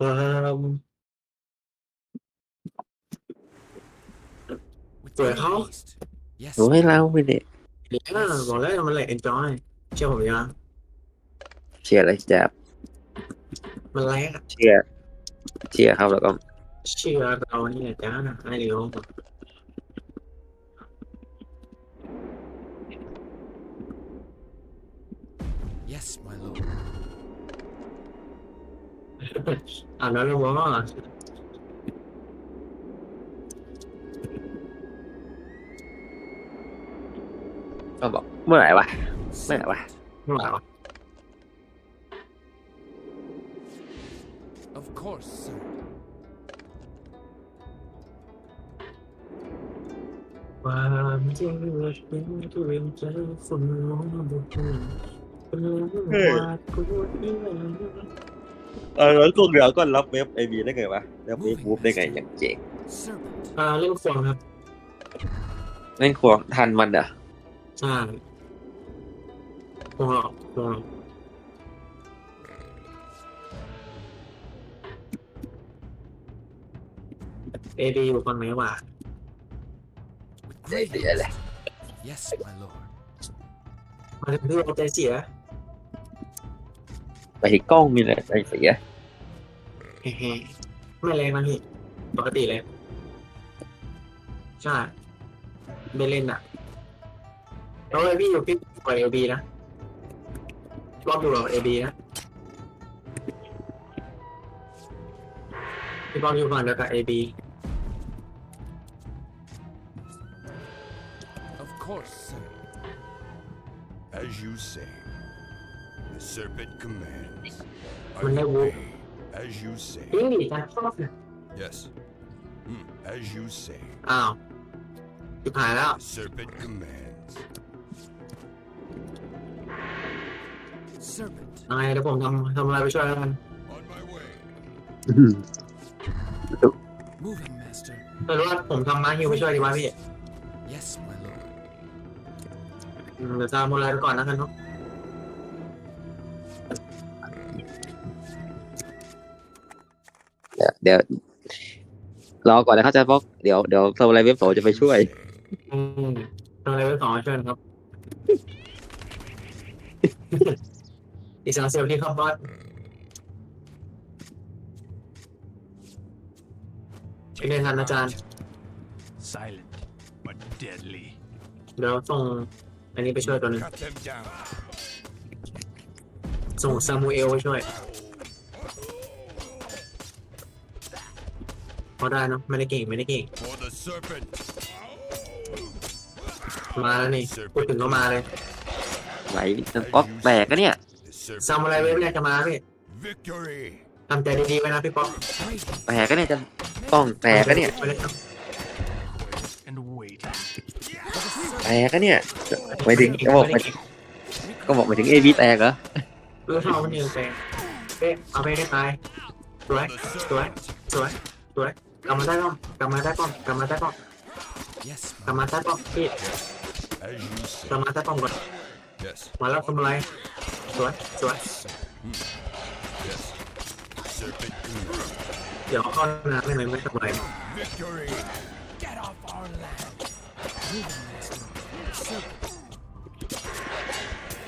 ความ With Rồi any hả? haste. Yes. หนูให้เราไปเด็กเดี๋ยวบอกแล้วมันแหละ enjoy เชื่อผมยังเชียร์อะไรจับมันแรงอะเชียร์เชียร์ครับแล้วก็เชื่อเราเนี่ยจ้าไอ้เดี๋ยว อ่านแล้วรู้ว่าก็บอกเมื่อไหร่วะเมื่อไหร่วะไม่ไหววะ Of course, sir. ความจริงเป็นตัวเองใจฝุ่นมองบุกเป็นเป็นวาดกูที่ไหน เออแล้วก็เหลือก็รับเว็บไอบีได้ไงวะรับเว็บบูฟได้ไงอย่างเจ๋ง Serpent. อ่าเล่นควงครับเล่นควงทันมันเหรอใช่ควงหรอกควงหรอกเอดีอยู่ฝั่งไหนวะ With เสีย great เสียเลย haste. Yes, my lord. มาถึงที่เราใจเสียไปที่กล้องมีเลยใจเสีย แฮะไม่แรงนะพี่ปกติเลย ใช่ไม่เล่นอะแล้วเลยพี่อยู่พี่ปล่อยเอบีนะรอบอยู่กับเอบีนะพี่บอลอยู่ก่อนแล้วกับเอบี Of course, sir. As you say, the serpent commands. I When they walk- obey. As you say. ยิ่งดีนะชอบนะ Yes. Hmm, As you say, อ้าวสุดท้ายแล้ว the serpent commands. Serpent. ยังไงเดี๋ยวผมทำทำอะไรไปช่วยแล้วกัน On my way. Moving, master. แต่รู้ว่าผมทำมาฮิวไปช่วยดีกว่าพี่ Yes, my lord. อืมเดี๋ยวจะโมไลไปก่อนแล้วกันเนาะ เดี๋ยวเดี๋ยวรอก่อนนะครับอาจารย์บอกเดี๋ยวเดี๋ยวทำอะไรเว็บโสจะไปช่วยอืมทำอะไรไปสองช่วยนะครับอีกสองเซลล์ที่เข้าบอสเช็คเรียนทันอาจารย์ Silent but deadly. เดี๋ยวส่งอันนี้ไปช่วยตัวหนึง Cut them down. ส่งซามูเอลไปช่วย พอได้เนอะไม่ได้เก่งไม่ได้เก่ง For the serpent. มาแล้วนี่พูดถึงก็มาเลย ไหลป๊อกแตกก็เนี่ย The serpent. ซามูไรเว็บแรกจะมาพี่ Victory. ทำใจดีๆไว้นะพี่ป๊อก Great haste. แตกก็เนี่ยจะกล้องแตกก็เนี่ย ไปเลยครับ And wait. แตกก็เนี่ยไปถึงก็บอกไปถึงก็บอกไปถึงเอบีแตกเหรอเลือดเท่ามันยืนแปลงเป๊ะเอาไปได้ตายสวย For the Right. serpent. สวย สวย กลับมาได้ป้อมกลับมาได้ป้อมกลับมาได้ป้อม Yes, กลับ my มาได้ป้อมพี่ As you กลับ say. มาได้ป้อมก่อน Yes. มาแล้วทำอะไรสวยสวย Yes. Serpent commands. เดี๋ยวเข้าน้ำไม่ไหนไม่ทำอะไร Victory. Get off our land. Moving, master. Serpent.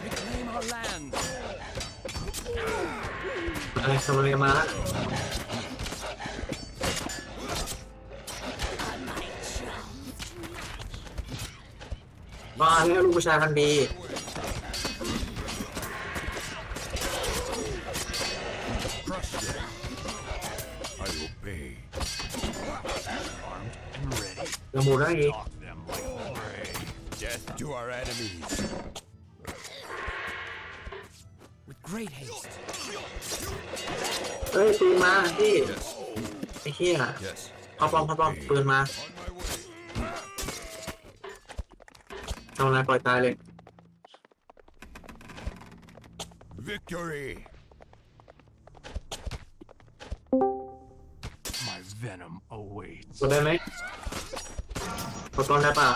Reclaim our land. อะไรทำอะไรมา ละบ้าแล้วลูกผู้ชายพันธุ์ดี Crush them. I obey. And ready. ละมูได้อีก Stalk them like prey. Death to our enemies. With great haste. เอ้ยปืนมาพี่ Yes. ไอ้เหี้ย Yes. เข้าป้อมเข้าป้อมปืนมา ทำอะไรปล่อยตายเลย Victory! My venom awaits. กดได้ไหมกดต้นได้ป่ะ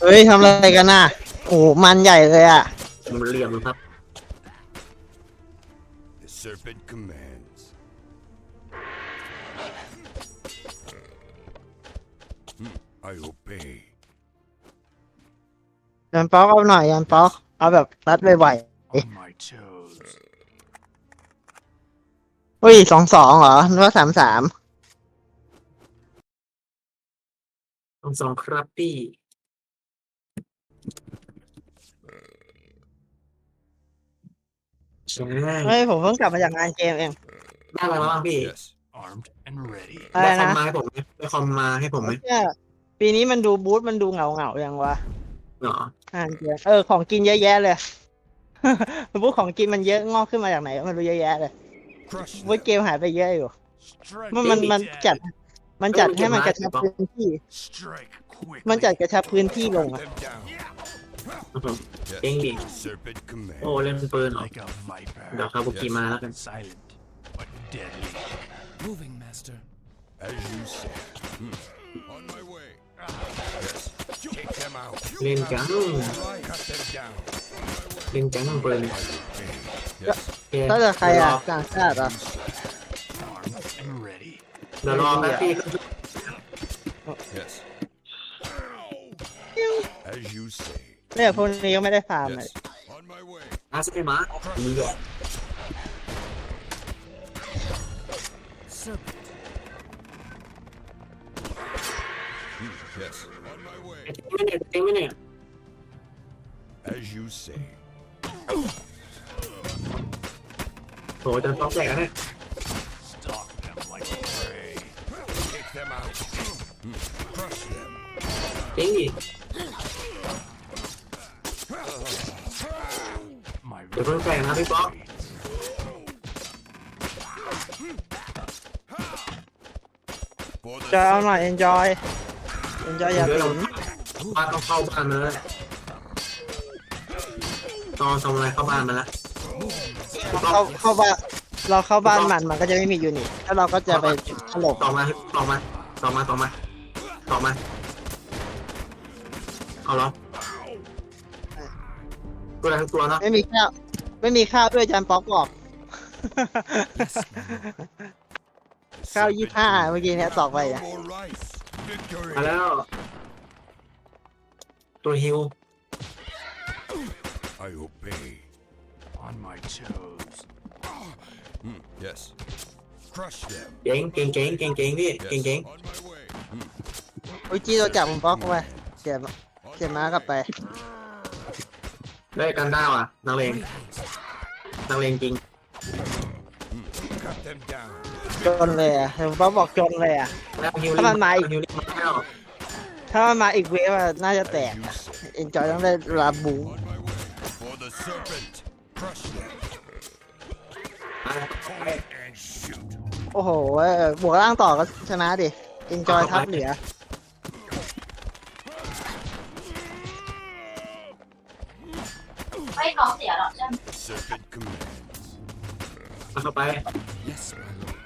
เฮ้ยทำอะไรกันน่ะโอ้โหมันใหญ่เลยอะ มันเหลี่ยมนะครับ The serpent commands. I obey. ยันป๊อกเอาหน่อยยันป๊อกเอาแบบรัดไว On my toes. ๆอุ้ยสองสองเหรอนึกว่าสามสามสองสองครับพี่ ใช่ได้เฮ้ยผมเพิ่งกลับมาจากงานเกมเองอะไรมาบ้างพี่ Yes. Armed and ready. อะไรได้คอมนะ มาให้ผมไหมได้คอมมาให้ผมไหม เนี่ยปีนี้มันดูบูธมันดูเหงาเหงาๆยังวะเหรออ่านเกมเออของกินเยอะแยะเลยบูธของกินมันเยอะงอกขึ้นมาจากไหนก็ไมันรู้เยอะแยะเลย Crush บูธ them. เกมหายไปเยอะอยู่ Strike มันมันมัน dead. จัด มันจัดให้มันกระชับพื้นที่ Strike quickly. มันจัดกระชับพื้นที่ลง Cut อะ them down. ครับผม Yes. Engi. Serpent command. โอ้เล่นปืนเหรอ Like a viper. เดี๋ยวคาบุกิมาแล้วกัน Silent but deadly. Moving, master. As you say. Hmm. On my เล่นจัง Cut them down. เล่นจังปืน I obey. Yes. โอเคถ้าจะใครอะต่างชาติอะ Armed and ready. เดี๋ยวรอแป๊บพี่ Yes. As you say. เนี่ยพวกนี้ก็ไม่ได้ฟาร์มเลย Yes. On my way. อาสเปมาดีเลย Serpent. Yes. On my way. จริงไหมเนี่ยจริงไหมเนี่ย As you say. โหจะต้องแจกแล้วเนี่ย Stalk them like prey. Take them out. Hmm. Crush them. จริงดิ My เดี๋ยวเพิ่ งแจกนะพี่ป๊อก For the จะเอาหน่อย enjoy enjoy อย่าเดี๋ยวฝืเรานบ้านต้องเข้าบ้านมาแล้วตอนทำอะไรเข้าบ้านมาแล้วพี่ป๊อกเข้าเข้าบ้านเราเข้าบ้านมันมันก็จะไม่มียูนิตแล้วเราก็จะไปถล่มต่อมาต่อมาต่อมาต่อมาต่อมาเอาเหรอตัวอะไรทั้งตัวเนาะไม่มีข้าวไม่มีข้าวด้วยจานป๊อกบอก ข้าวยี่ห้าเมื่อกี้เนี่ยตอกไป No อะ more rice. Victory. มาแล้ว ตัวฮิว I obey. on my toes. Hmm. Yes. Crush them. เก่งเก่งเก่งเก่งเก่งพี่ Yes. เก่งเก่ง On my way. อุ้ยจี้เราจับผมป๊อกไปเสียเสียม้ากลับไป ได้กันได้ว่ะนักเลง Great haste. นักเลงจริง Cut them down. จนเลยอะผมป๊อกบอกจนเลยอะ แล้วฮิวถ้ามันมาอีก ฮิวนี่มาแล้ว ถ้ามันมาอีกเวฟอะน่าจะแตก As you say. เอ็นจอยต้องได้ลาบู On my way. For the serpent. Crush them. ไป And shoot. โอ้โหเออบวกล่างต่อก็ชนะดิเอ็นจอยทับเหลือ ไม่ท้องเสียหรอกใช่ไหม Serpent commands. เข้าไป Yes, my lord.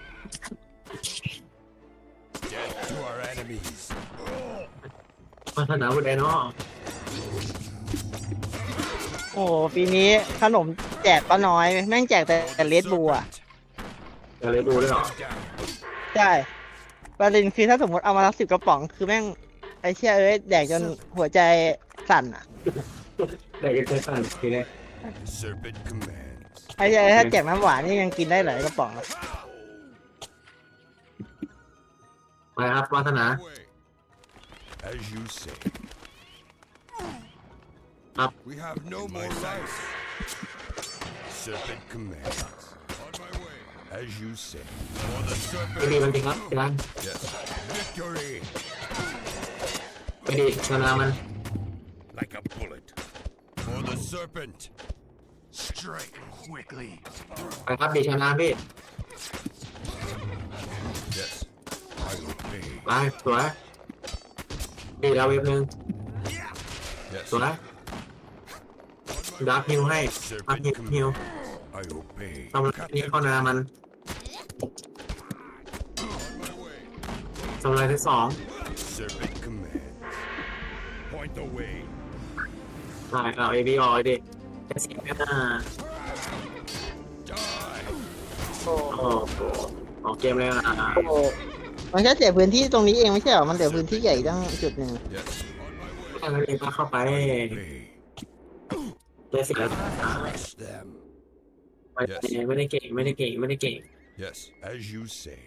Death to our enemies. พัฒนาวุฒิไดโนโอ้โหปีนี้ขนมแจกก็น้อย แม่งแจกแต่ For แต่ the เลดบูอะ serpent. เดี๋ยวเลยดูด้วยเหรอ Cut them down. ใช่ประเด็นคือถ้าสมมติเอามาสักสิบกระป๋องคือแม่งไอ้เชี่ยเอ้ยแดกจนหัวใจสั่นอะได้กันใจสั่นทีนี้ Serpent commands. ไอ้เชี่ยถ้าแจกน้ำหวานนี่ยังกินได้หลายกระป๋องอะไปครับวัฒนา Way. As you say. Up. We have no more rice. Serpent commands. On my way. As you say. For the ไปดี serpent. มันจริงครับจาน Yes. Victory. ไปดีชนะมัน Like a bullet. For the serpent. Strike quickly. ไปครับดีชนะพี่ Yes. I obey. ไปสวย ดีแล้วเว็บหนึ่ง Yes. สวยดับฮิวให้ดับฮิว Serpent ฮิว commands. I obey. ทำอะไรนี้เข้านามัน On my way. ทำอะไรที่สอง Serpent commands. Point the way. ได้เอาเอบีออยดิจะเสียแค่หน้า Die. โอ้โอ้โหออกเกมเลยนะโห มันแค่เสียพื้นที่ตรงนี้เองไม่ใช่เหรอ มันเสียพื้นที่ใหญ่ตั้งจุดหนึ่ง Yes. แค่นั้นเองก็เข้าไป Me. เจอเสร็จแล้วอ่า Crush them. ไม่ได้ไม่ได้เก่งไม่ได้เก่งไม่ได้เก่ง Yes, as you say.